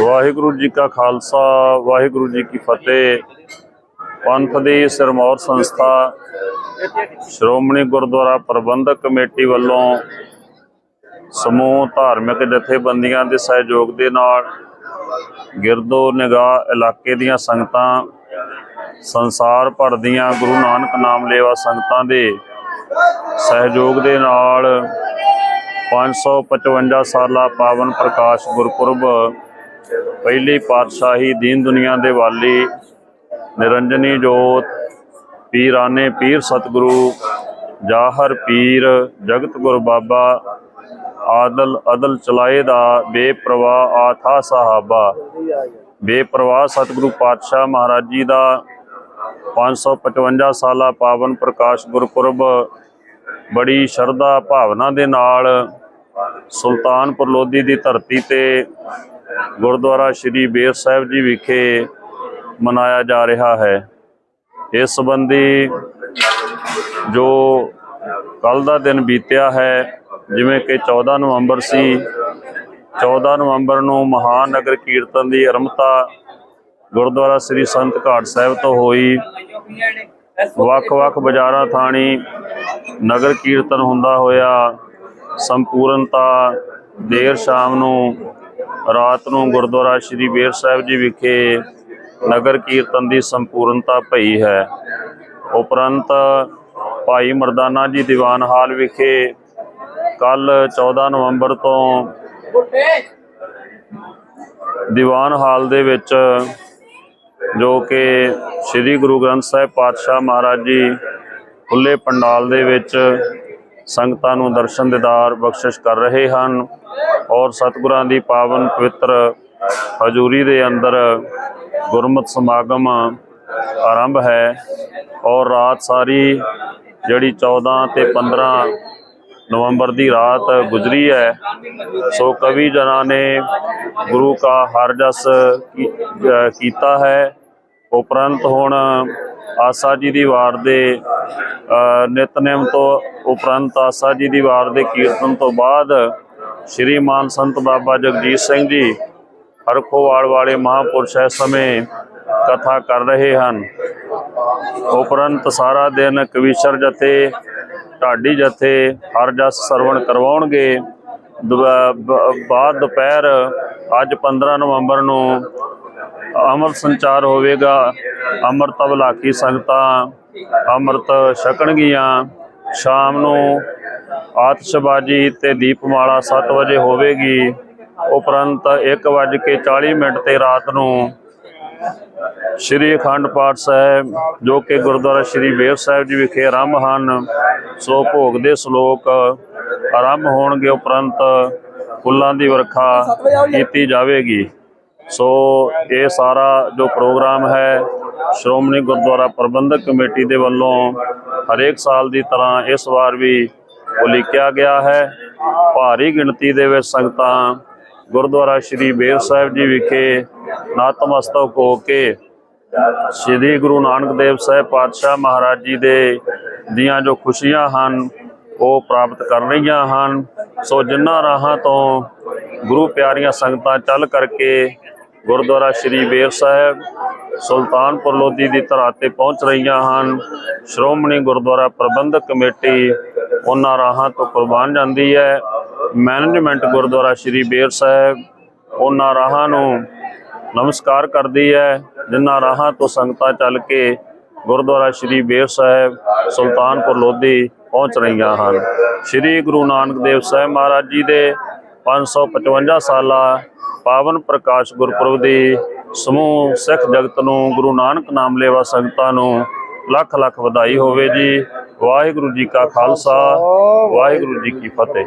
ਵਾਹਿਗੁਰੂ ਜੀ ਕਾ ਖਾਲਸਾ, ਵਾਹਿਗੁਰੂ ਜੀ ਕੀ ਫਤਿਹ। ਪੰਥ ਦੀ ਸਿਰਮੌਰ ਸੰਸਥਾ, ਸ਼੍ਰੋਮਣੀ ਗੁਰਦੁਆਰਾ ਪ੍ਰਬੰਧਕ ਕਮੇਟੀ ਵੱਲੋਂ ਸਮੂਹ ਧਾਰਮਿਕ ਜਥੇਬੰਦੀਆਂ ਦੇ ਸਹਿਯੋਗ ਦੇ ਨਾਲ ਗਿਰਦੋ ਨਿਗਾਹ ਇਲਾਕੇ ਦੀਆਂ ਸੰਗਤਾਂ, ਸੰਸਾਰ ਭਰ ਦੀਆਂ ਗੁਰੂ ਨਾਨਕ ਨਾਮ ਲੇਵਾ ਸੰਗਤਾਂ ਦੇ ਸਹਿਯੋਗ ਦੇ ਨਾਲ 555 ਸਾਲਾ ਪਾਵਨ ਪ੍ਰਕਾਸ਼ ਗੁਰਪੁਰਬ ਪਹਿਲੀ ਪਾਤਸ਼ਾਹੀ ਦੀਨ ਦੁਨੀਆ ਦੇ ਵਾਲੀ ਨਿਰੰਜਨੀ ਜੋਤ, ਪੀਰਾਨੇ ਪੀਰ ਸਤਿਗੁਰੂ, ਜਾਹਰ ਪੀਰ, ਜਗਤ ਗੁਰ ਬਾਬਾ, ਆਦਲ ਅਦਲ ਚਲਾਏ ਦਾ ਬੇਪਰਵਾਹ ਆਥਾ ਸਹਾਬਾ। ਬੇਪਰਵਾਹ ਸਤਿਗੁਰੂ ਪਾਤਸ਼ਾਹ ਮਹਾਰਾਜ ਜੀ ਦਾ 555 ਸਾਲਾ ਪਾਵਨ ਪ੍ਰਕਾਸ਼ ਗੁਰਪੁਰਬ ਬੜੀ ਸ਼ਰਧਾ ਭਾਵਨਾ ਦੇ ਨਾਲ ਸੁਲਤਾਨਪੁਰ ਲੋਧੀ ਦੀ ਧਰਤੀ ਤੇ ਗੁਰਦੁਆਰਾ ਸ੍ਰੀ ਬੇਰ ਸਾਹਿਬ ਜੀ ਵਿਖੇ ਮਨਾਇਆ ਜਾ ਰਿਹਾ ਹੈ। ਇਸ ਸੰਬੰਧੀ ਜੋ ਕੱਲ ਦਾ ਦਿਨ ਬੀਤਿਆ ਹੈ, ਜਿਵੇਂ ਕਿ 14 ਨਵੰਬਰ ਸੀ 14 ਨਵੰਬਰ ਨੂੰ ਮਹਾਨਗਰ ਕੀਰਤਨ ਦੀ ਅਰੰਭਤਾ ਗੁਰਦੁਆਰਾ ਸ੍ਰੀ ਸੰਤ ਘਾਟ ਸਾਹਿਬ ਤੋਂ ਹੋਈ। ਵੱਖ-ਵੱਖ ਬਾਜ਼ਾਰਾਂ, ਥਾਣੀ ਨਗਰ ਕੀਰਤਨ ਹੁੰਦਾ ਹੋਇਆ ਸੰਪੂਰਨਤਾ ਦੇਰ ਸ਼ਾਮ ਨੂੰ, ਰਾਤ ਨੂੰ ਗੁਰਦੁਆਰਾ ਸ੍ਰੀ ਬੇਰ ਸਾਹਿਬ ਜੀ ਵਿਖੇ ਨਗਰ ਕੀਰਤਨ ਦੀ ਸੰਪੂਰਨਤਾ ਭਈ ਹੈ। ਉਪਰੰਤ ਭਾਈ ਮਰਦਾਨਾ ਜੀ ਦੀਵਾਨ ਹਾਲ ਵਿਖੇ ਕੱਲ 14 ਨਵੰਬਰ ਤੋਂ ਦੀਵਾਨ ਹਾਲ ਦੇ ਵਿੱਚ ਜੋ ਕਿ ਸ੍ਰੀ ਗੁਰੂ ਗ੍ਰੰਥ ਸਾਹਿਬ ਪਾਤਸ਼ਾਹ ਮਹਾਰਾਜ ਜੀ ਖੁੱਲੇ ਪੰਡਾਲ ਦੇ ਵਿੱਚ ਸੰਗਤਾਂ ਨੂੰ ਦਰਸ਼ਨ ਦਿਦਾਰ ਬਖਸ਼ਿਸ਼ ਕਰ ਰਹੇ ਹਨ ਔਰ ਸਤਿਗੁਰਾਂ ਦੀ ਪਾਵਨ ਪਵਿੱਤਰ ਹਜ਼ੂਰੀ ਦੇ ਅੰਦਰ ਗੁਰਮਤਿ ਸਮਾਗਮ ਆਰੰਭ ਹੈ ਔਰ ਰਾਤ ਸਾਰੀ ਜਿਹੜੀ 14 ਤੇ 15 ਨਵੰਬਰ ਦੀ ਰਾਤ ਗੁਜ਼ਰੀ ਹੈ, ਸੋ ਕਵੀ ਜਨਾਂ ਨੇ ਗੁਰੂ ਕਾ ਹਰ ਜਸ ਕੀਤਾ ਹੈ। ਉਪਰੰਤ ਹੁਣ ਆਸਾ ਜੀ ਦੀ ਵਾਰ ਦੇ ਅ, ਨਿਤਨੇਮ ਤੋਂ ਉਪਰੰਤ ਆਸਾ ਜੀ ਦੀ ਵਾਰ ਦੇ ਕੀਰਤਨ ਤੋਂ ਬਾਅਦ ਸ਼੍ਰੀ ਮਾਨ ਸੰਤ ਬਾਬਾ ਜਗਜੀਤ ਸਿੰਘ ਜੀ ਹਰਖੋਵਾਲ ਵਾਲੇ ਮਹਾਪੁਰਸ਼ ਇਸ ਸਮੇਂ ਕਥਾ ਕਰ ਰਹੇ ਹਨ। ਉਪਰੰਤ ਸਾਰਾ ਦਿਨ ਕਵੀਸ਼ਰ ਜਥੇ ਢਾਡੀ ਜਥੇ ਹਰ ਜਸ ਸਰਵਣ ਕਰਵਾਉਣਗੇ। ਬਾਅਦ ਦੁਪਹਿਰ ਅੱਜ 15 ਨਵੰਬਰ ਨੂੰ ਅੰਮ੍ਰਿਤ ਸੰਚਾਰ ਹੋਵੇਗਾ, ਅੰਮ੍ਰਿਤ ਅਵਲਾਕੀ ਸੰਗਤਾਂ ਅੰਮ੍ਰਿਤ ਛਕਣਗੀਆਂ, ਸ਼ਾਮ ਨੂੰ ਆਤਿਸ਼ਬਾਜ਼ੀ ਤੇ ਦੀਪਮਾਲਾ 7 ਵਜੇ ਹੋਵੇਗੀ, ਉਪਰੰਤ 1:40 ਮਿੰਟ ਤੇ ਰਾਤ ਨੂੰ ਸ਼੍ਰੀ ਅਖੰਡ ਪਾਠ ਸਾਹਿਬ, ਜੋ ਕਿ ਗੁਰਦੁਆਰਾ ਸ਼੍ਰੀ ਬੇਰ ਸਾਹਿਬ ਜੀ ਵਿਖੇ ਆਰੰਭ ਹਨ, ਸੋ ਭੋਗ ਦੇ ਸ਼ਲੋਕ ਆਰੰਭ ਹੋਣਗੇ, ਉਪਰੰਤ ਫੁੱਲਾਂ ਦੀ ਵਰਖਾ ਕੀਤੀ ਜਾਵੇਗੀ। ਸੋ ਇਹ ਸਾਰਾ ਜੋ ਪ੍ਰੋਗਰਾਮ ਹੈ, ਸ਼੍ਰੋਮਣੀ ਗੁਰਦੁਆਰਾ ਪ੍ਰਬੰਧਕ ਕਮੇਟੀ ਦੇ ਵੱਲੋਂ ਹਰੇਕ ਸਾਲ ਦੀ ਤਰ੍ਹਾਂ ਇਸ ਵਾਰ ਵੀ ਉਲੀਕਿਆ ਗਿਆ ਹੈ। ਭਾਰੀ ਗਿਣਤੀ ਦੇ ਵਿੱਚ ਸੰਗਤਾਂ ਗੁਰਦੁਆਰਾ ਸ਼੍ਰੀ ਬੇਰ ਸਾਹਿਬ ਜੀ ਵਿਖੇ ਨਤਮਸਤਕ ਹੋ ਕੇ ਸ੍ਰੀ ਗੁਰੂ ਨਾਨਕ ਦੇਵ ਸਾਹਿਬ ਪਾਤਸ਼ਾਹ ਮਹਾਰਾਜ ਜੀ ਦੇ ਦੀਆਂ ਜੋ ਖੁਸ਼ੀਆਂ ਹਨ, ਉਹ ਪ੍ਰਾਪਤ ਕਰ ਰਹੀਆਂ ਹਨ। ਸੋ ਜਿਨ੍ਹਾਂ ਰਾਹਾਂ ਤੋਂ ਗੁਰੂ ਪਿਆਰੀਆਂ ਸੰਗਤਾਂ ਚੱਲ ਕਰਕੇ ਗੁਰਦੁਆਰਾ ਸ੍ਰੀ ਬੇਰ ਸਾਹਿਬ, ਸੁਲਤਾਨਪੁਰ ਲੋਧੀ ਦੀ ਧਰਾ ਤੇ ਪਹੁੰਚ ਰਹੀਆਂ ਹਨ। ਸ਼੍ਰੋਮਣੀ ਗੁਰਦੁਆਰਾ ਪ੍ਰਬੰਧਕ ਕਮੇਟੀ ਉਹਨਾਂ ਰਾਹਾਂ ਤੋਂ ਕੁਰਬਾਨ ਜਾਂਦੀ ਹੈ। ਮੈਨੇਜਮੈਂਟ ਗੁਰਦੁਆਰਾ ਸ੍ਰੀ ਬੇਰ ਸਾਹਿਬ ਉਹਨਾਂ ਰਾਹਾਂ ਨੂੰ ਨਮਸਕਾਰ ਕਰਦੀ ਹੈ, ਜਿਨ੍ਹਾਂ ਰਾਹਾਂ ਤੋਂ ਸੰਗਤਾਂ ਚੱਲ ਕੇ ਗੁਰਦੁਆਰਾ ਸ੍ਰੀ ਬੇਰ ਸਾਹਿਬ, ਸੁਲਤਾਨਪੁਰ ਲੋਧੀ ਪਹੁੰਚ ਰਹੀਆਂ ਹਨ। ਸ੍ਰੀ ਗੁਰੂ ਨਾਨਕ ਦੇਵ ਸਾਹਿਬ ਮਹਾਰਾਜ ਜੀ ਦੇ 555 ਸਾਲਾ ਪਾਵਨ ਪ੍ਰਕਾਸ਼ ਗੁਰਪੁਰਬ ਦੀ ਸਮੂਹ ਸਿੱਖ ਜਗਤ ਨੂੰ ਗੁਰੂ ਨਾਨਕ ਨਾਮ ਲੇਵਾ ਸੰਗਤਾਂ ਨੂੰ ਲੱਖ ਲੱਖ ਵਧਾਈ ਹੋਵੇ ਜੀ। ਵਾਹਿਗੁਰੂ ਜੀ ਕਾ ਖਾਲਸਾ, ਵਾਹਿਗੁਰੂ ਜੀ ਕੀ ਫਤਿਹ।